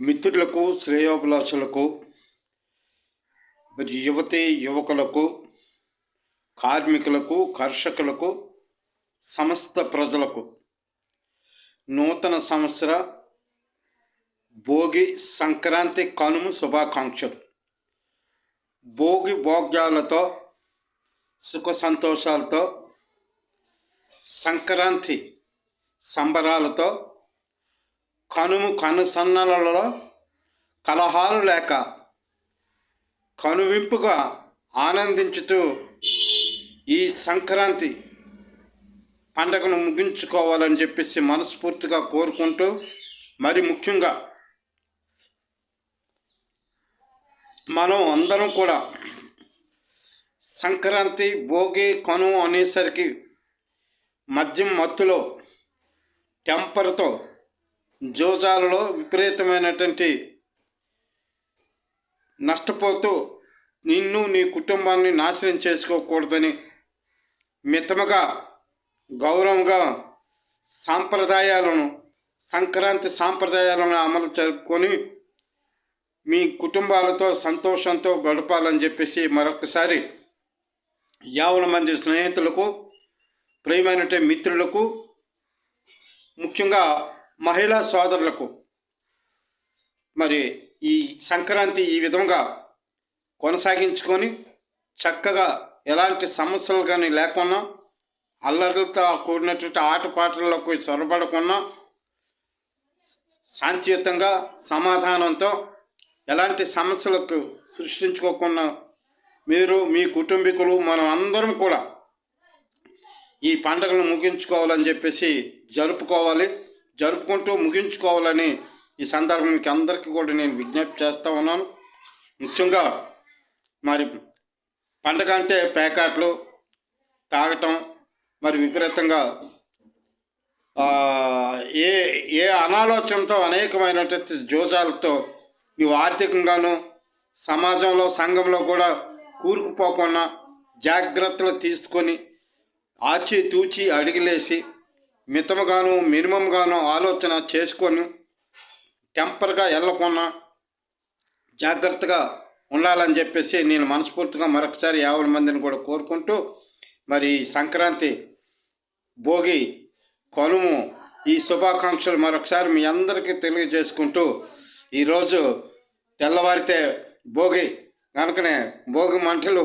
మిత్రులకు శ్రేయోభిలాషులకు మరి యువతి యువకులకు కార్మికులకు కర్షకులకు సమస్త ప్రజలకు నూతన సంవత్సర భోగి సంక్రాంతి కనుమ శుభాకాంక్షలు. భోగి భోగ్యాలతో సుఖ సంతోషాలతో సంక్రాంతి సంబరాలతో కనుము కనుసన్నలలో కలహాలు లేక కనువింపుగా ఆనందించుతూ ఈ సంక్రాంతి పండగను ముగించుకోవాలని చెప్పేసి మనస్ఫూర్తిగా కోరుకుంటూ మరి ముఖ్యంగా మనం అందరం కూడా సంక్రాంతి భోగి కను అనేసరికి మద్యం మత్తులో టెంపర్తో జోజాలలో విపరీతమైనటువంటి నష్టపోతూ నిన్ను నీ కుటుంబాన్ని నాశనం చేసుకోకూడదని మితముగా గౌరవంగా సాంప్రదాయాలను సంక్రాంతి సాంప్రదాయాలను అమలు జరుపుకొని మీ కుటుంబాలతో సంతోషంతో గడపాలని చెప్పేసి మరొకసారి యావన మంది స్నేహితులకు ప్రియమైనటువంటి మిత్రులకు ముఖ్యంగా మహిళా సోదరులకు మరి ఈ సంక్రాంతి ఈ విధంగా కొనసాగించుకొని చక్కగా ఎలాంటి సమస్యలు కానీ లేకుండా అల్లర్లతో కూడినటువంటి ఆటపాటలకు చొరబడకుండా శాంతియుతంగా సమాధానంతో ఎలాంటి సమస్యలకు సృష్టించుకోకుండా మీరు మీ కుటుంబీకులు మనం అందరం కూడా ఈ పండుగను ముగించుకోవాలని చెప్పేసి జరుపుకోవాలి. జరుపుకుంటూ ముగించుకోవాలని ఈ సందర్భానికి అందరికీ కూడా నేను విజ్ఞప్తి చేస్తూ ఉన్నాను. ముఖ్యంగా మరి పండగ అంటే పేకాట్లు తాగటం మరి విపరీతంగా ఏ ఏ అనాలోచనతో అనేకమైనటువంటి జోజాలతో నీవు ఆర్థికంగాను సమాజంలో సంఘంలో కూడా కూరుకుపోకుండా జాగ్రత్తలు తీసుకొని ఆచి తూచి అడిగిలేసి మితముగాను మినిమంగాను ఆలోచన చేసుకొని టెంపర్గా వెళ్ళకుండా జాగ్రత్తగా ఉండాలని చెప్పేసి నేను మనస్ఫూర్తిగా మరొకసారి యాభై మందిని కూడా కోరుకుంటూ మరి సంక్రాంతి భోగి కనుము ఈ శుభాకాంక్షలు మరొకసారి మీ అందరికీ తెలియజేసుకుంటూ ఈరోజు తెల్లవారితే భోగి కనుకనే భోగి మంటలు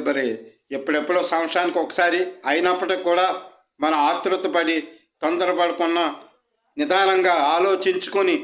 మరి ఎప్పుడెప్పుడో సంవత్సరానికి ఒకసారి అయినప్పటికి కూడా మన ఆతృతపడి తొందరపడకుండా నిదానంగా ఆలోచించుకొని